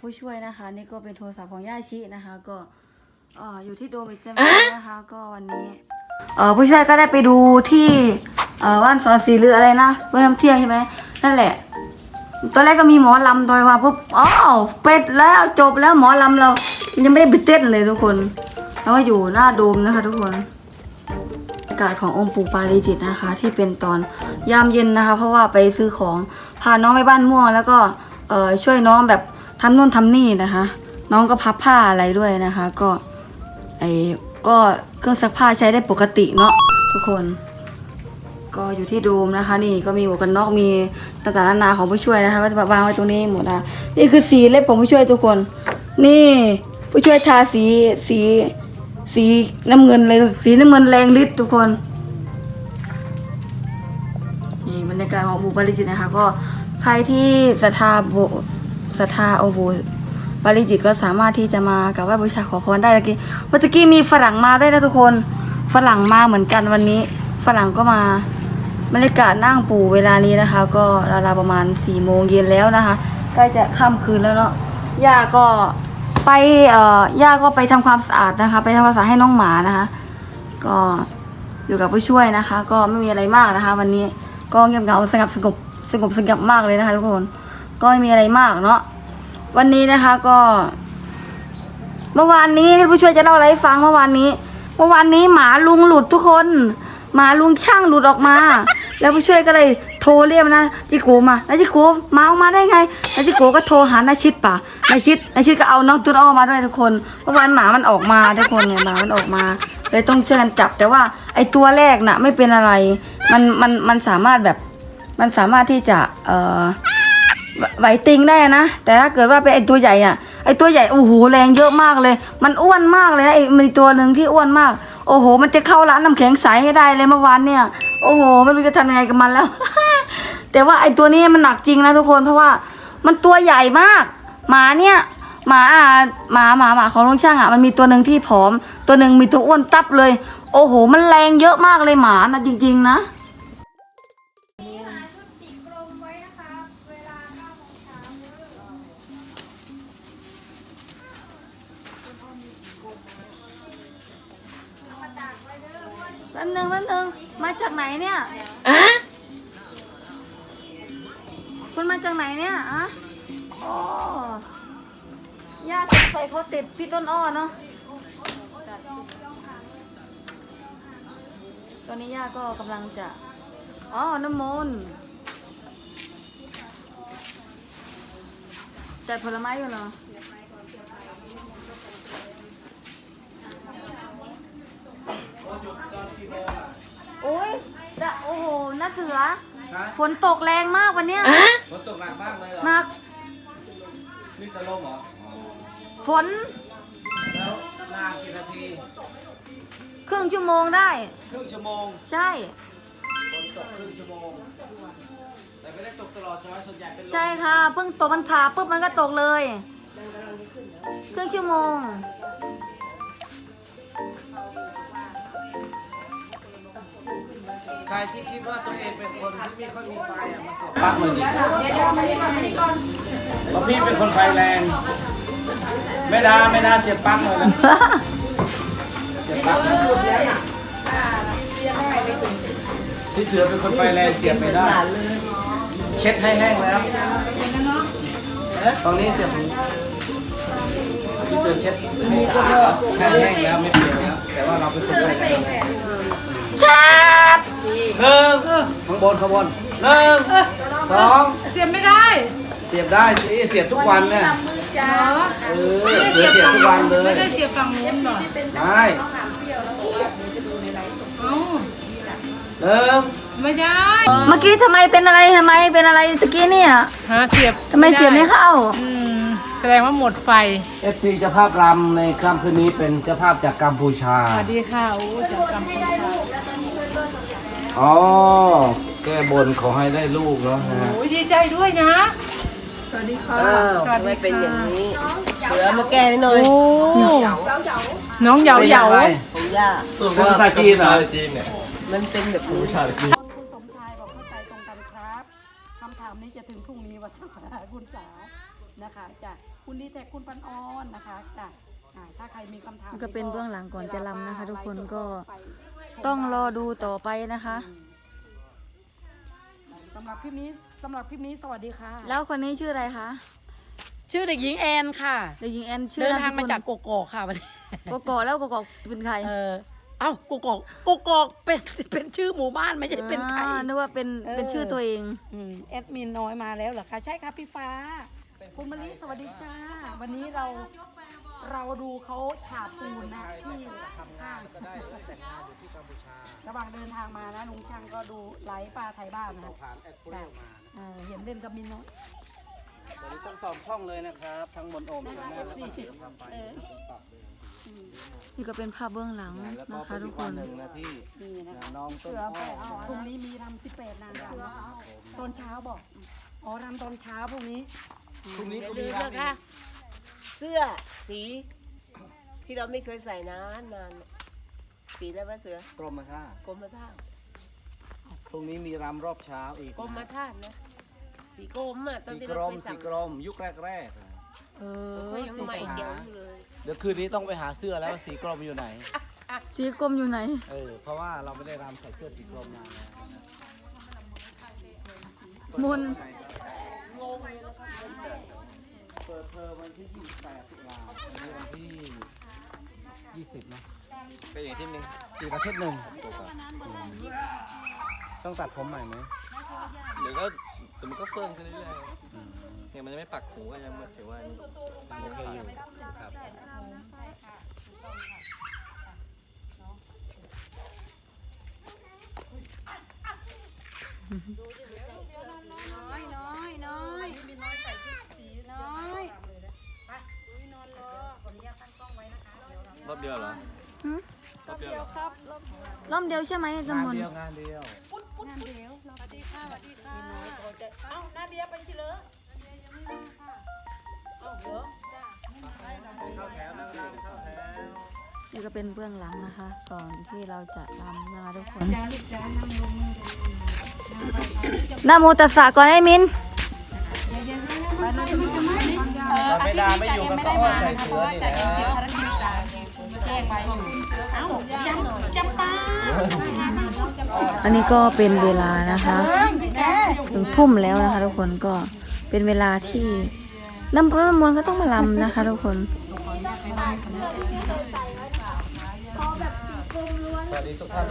ผู้ช่วยนะคะนี่ก็เป็นโทรศัพท์ของย่าชินะคะ ก็เอ่ออยู่ที่โดมอีกเซมนะคะ ก็วันนี้เอ่อผู้ช่วยก็ได้ไปดูที่เอ่อว่านสอนสีหรืออะไรนะเมื่อน้ำเที่ยงใช่ไหมนั่นแหละตอนแรกก็มีหมอลำโดยมาปุ๊บอ๋อเป็ดแล้วจบแล้วหมอลำเรา ยังไม่ได้ไปเต้นเลยทุกคนแล้วก็อยู่หน้าโดมนะคะทุกคนบรรยากาศขององค์ปู่ปาริจิตนะคะ ที่เป็นตอนยามเย็นนะคะ เพราะว่าไปซื้อของพาน้องไปบ้านม่วงแล้วก็เอ่อช่วยน้องแบบ ทำนู่นทำนี่นะคะ น้องก็พับผ้าอะไรด้วยนะคะ ก็ไอ้ก็เครื่องซักผ้าใช้ได้ปกติเนาะทุกคน ก็อยู่ที่โดมนะคะ นี่ก็มีหมวกกันน็อกมีต่างๆนานาของผู้ช่วยนะคะก็จะวางไว้ตรงนี้หมดนะนี่คือสีเล็บของผู้ช่วยทุกคน นี่ผู้ช่วยทาสีสีสีน้ำเงินเลยสีน้ำเงินแรงฤทธิ์ทุกคนนี่บรรยากาศของบูบาริจิตนะคะ ก็ใครที่ศรัทธาโบ ศรัทธาโอบูบาริจิตก็สามารถที่จะมากราบไหว้บูชาขอพรได้เมื่อกี้เมื่อกี้มีฝรั่งมาด้วยนะทุกคน ฝรั่งมาเหมือนกันวันนี้ ฝรั่งก็มาบรรยากาศนั่งปู่เวลานี้นะคะ ก็ราวๆประมาณ4ี่โมงเย็นแล้วนะคะใกล้จะค่ำคืนแล้วเนาะย่าก็ไปเอ่อย่าก็ไปทำความสะอาดนะคะ ไปทำความสะอาดให้น้องหมานะคะ ก็อยู่กับผู้ช่วยนะคะ ก็ไม่มีอะไรมากนะคะ วันนี้ก็เงียบเหงาสงบสงบสงบสงบมากเลยนะคะ ทุกคน ก็ไม่มีอะไรมากเนาะวันนี้นะคะก็ เมื่อวานนี้ให้ผู้ช่วยจะเล่าอะไรให้ฟังเมื่อวานนี้ เมื่อวานนี้หมาลุงหลุดทุกคน หมาลุงช่างหลุดออกมา แล้วผู้ช่วยก็เลยโทรเรียกนะจิโกมาแล้วจิโกมาออกมาได้ไงแล้วจิโกก็โทรหานาชิดป่ะนาชิดนาชิดก็เอาน้องตุ้นอ้อมาด้วยทุกคนเมื่อวานหมามันออกมาทุกคนเนี่ยหมามันออกมาเลยต้องช่วยกันจับ แต่ว่าไอตัวแรกน่ะไม่เป็นอะไร มันมันมันสามารถแบบมันสามารถที่จะเอ่อ ไหวติงได้นะ แต่ถ้าเกิดว่าเป็นไอตัวใหญ่อะไอตัวใหญ่โอ้โหแรงเยอะมากเลย มันอ้วนมากเลยนะไอมีตัวหนึ่งที่อ้วนมาก โอ้โห มันจะเข้าร้านน้ำแข็งใสให้ได้เลยเมื่อวานเนี่ย โอ้โหไม่รู้จะทำยังไงกับมันแล้ว แต่ว่าไอตัวนี้มันหนักจริงนะทุกคนเพราะว่ามันตัวใหญ่มาก หมาเนี่ยหมาอะหมาหมาหมาของลุงช่างอะมันมีตัวหนึ่งที่ผอม ตัวหนึ่งมีตัวอ้วนตับเลย โอ้โห มันแรงเยอะมากเลยหมานะจริง ๆ นะ ป๊บนึงแป๊บนึงมาจากไหนเนี่ยอะคุณมาจากไหนเนี่ยอะโอ้ย่าสงสัยเขาติดที่ต้นอ้อเนาะตอนนี้ย่าก็กำลังจะอ๋อน้ำมนต์จัดผลไม้อยู่เหรอ โอ้ยจะโอ้โหน้าเสือฝนตกแรงมากวันเนี้ยฝนตกหนักมากเลยเหรอหนักนี่จะล่มเหรอฝนแล้วนานกี่นาทีครึ่งชั่วโมงได้ ครึ่งชั่วโมงใช่ ฝนตกครึ่งชั่วโมง แต่ไม่ได้ตกตลอดใช่ไหมส่วนใหญ่เป็นลมใช่ค่ะ เพิ่งตกมันผ่าปุ๊บมันก็ตกเลย ครึ่งชั่วโมง ใครที่คิดว่าตัวเองเป็นคนที่ไม่ค่อยมีไฟอะมาสียบปลั๊กเลยดิเพราะพี่เป็นคนไฟแรงไม่ได้ไม่ได้เสียบปลั๊กเลยนะเสียบปลั๊กพี่เสือเป็นคนไฟแรงเสียบไม่ได้ เช็ดให้แห้งแล้วตรงนี้เสียบพี่เสือเช็ดให้สะอาดแห้งแล้วไม่เปียกแล้วแต่ว่าเราเป็นคนไฟแรง ชัดหนึ่งข้างบนข้างบนหนึ่งสองเสียบไม่ได้เสียบได้สิเสียบทุกวันเนี่ยจ้าเออเสือเสียบทุกวันเลไม่ยได้เสียบฝั่งนู้นหรอได้เอ้าหนึ่งไม่ได้ เมื่อกี้ทำไมเป็นอะไรทำไมเป็นอะไรตะกี้เนี่ยหาเสียบทำไมเสียบไม่เข้าอืม แสดงว่าหมดไฟเอฟซีเจ้าภาพรำในค่ำคืนนี้เป็นเจ้าภาพจากกัมพูชา สวัสดีค่ะโอ้จากกัมพูชาอ๋อ แก้บนขอให้ได้ลูกเนาะนะฮะโอ้ยดีใจด้วยนะ สวัสดีค่ะสวัสดีเป็นอย่างนี้ เหลือมาแก้ให้หน่อยโอ้น้องเหยาเหยาของย่า เป็นภาษาจีนเหรอมันเป็นแบบนี้ คุณสมชายบอกเข้าใจตรงกันครับ คำถามนี้จะถึงพรุ่งนี้วันสังขารคุณสา นะคะจะคุณดีแต่คุณปันออนนะคะจ้ะอ่าถ้าใครมีคำถามนี่ก็เป็นเบื้องหลังก่อนจะรำนะคะ ทุกคนก็ไปต้องรอดูต่อไปนะคะสำหรับคลิปนี้สำหรับคลิปนี้สวัสดีค่ะ แล้วคนนี้ชื่ออะไรคะชื่อเด็กหญิงแอนค่ะเด็กหญิงแอนชื่อเดินนทางมาจากสโกโกอกค่ะวันนี้กุลกอกแล้วกกอกเป็นใคร เออเอ้าโกโกอกโกโกอกเป็นเป็นชื่อหมู่บ้านไม่ใช่เป็นใครอ่านึกว่าเป็นเออเป็นชื่อตัวเองอืมแอดมินน้อยมาแล้วเหรอคะใช่ค่ะพี่ฟ้า คุณมะลิสวัสดีค่ะวันนี้เราเราดูเขาฉาบปูนนะที่ห้างก็ได้แต่งงานอยู่ที่กัมพูชาระหว่างเดินทางมานะลุงช่างก็ดูไลฟ์ปลาไทยบ้านนะผ่านแอดเปรี้ยวมานะเออเห็นเล่นกับมินน้อยตอนนี้ต้องสองช่องเลยนะครับ ทั้งบนโอมชาแนลแล้วก็ที่ทำไปตัดเลยนี่ก็เป็นภาพเบื้องหลังแล้วก็นะคะเป็นทุอีกกควันน หนึ่งนะที่นี่นะน้องต้นอ้อพรุ่งนี้มีรำสิบแปดนางรำตอนเช้าบอกอ๋อรำตอนเช้าพรุ่งนี้ พรุ่งนี้เดี๋ยก็วดูมีเถรับอะค่ะเสื้อสีที่เราไม่เคยใส่นานนานสีอะไรวะเสือกรมท่ากรมท่าตุพรุ่งนี้มีรำรอบเช้าอีกกรมนะธาตุนะสีกรมอะตอนสีที่กรเรามเคยสีสั่งกรมยุคแรกๆอะเออก็ยังใหม่เจ๋วอยู่เลยเดี๋ยวคืนนี้ต้องไปหาเสื้อแล้วว่าสีกรมอยู่ไหน สีกรมอยู่ไหน เออ เพราะว่าเราไม่ได้รำใส่เสื้อสีกรมนานแล้วนะมนเปิด เทอมวันที่28ตุลาวันนี้วันที่ 20นะเป็นอย่างที่หนึ่งอีกอาทิตย์หนึ่งต้องตัดผมใหม่ไหมเดี๋ยวก็เดี๋ยวมันก็เฟิ่งขึ้นเรื่อยๆเนี่ยมันยังไม่ปักหูก็ยังถือว่ายังโอเคอยู่ครับน้อยน้อยน้อยมีน้อยใส่ชุดสีน้อยไปดูนอนรอขออนุญาตตั้งกล้องไว้นะคะ เดี๋ยวเรารอบเดียวเหรอหือรอบเดียวเหรอรอบเดียวใช่ไหมงานจำนวนเดียวงานเดียวงานเดียวสวัสดีค่ะสวัสดีค่ะเอ้านาเดียไปชิเลอนาเดียยังไม่มาค่ะเอ้าเหรอจ้าเข้าแถวนั่งรำเข้าแถวนี่ก็เป็นเบื้องหลังนะคะ ก่อนที่เราจะรำนะคะทุกคนจ้าลูกจ้านั่งลงมือดูนะโมตัสสะก่อนไอ้มินเราไม่ได้ไม่อยู่กันก็อ้อนใส่เสื้อนี่แหละแอันนี้ก็เป็นเวลานะคะถึงทุ่มแล้วนะคะ ทุกคนก็เป็นเวลาที่น้ำพระน้ำมนต์ก็ต้องมาลำนะคะ ทุกคนสวัสดีทุกท่าน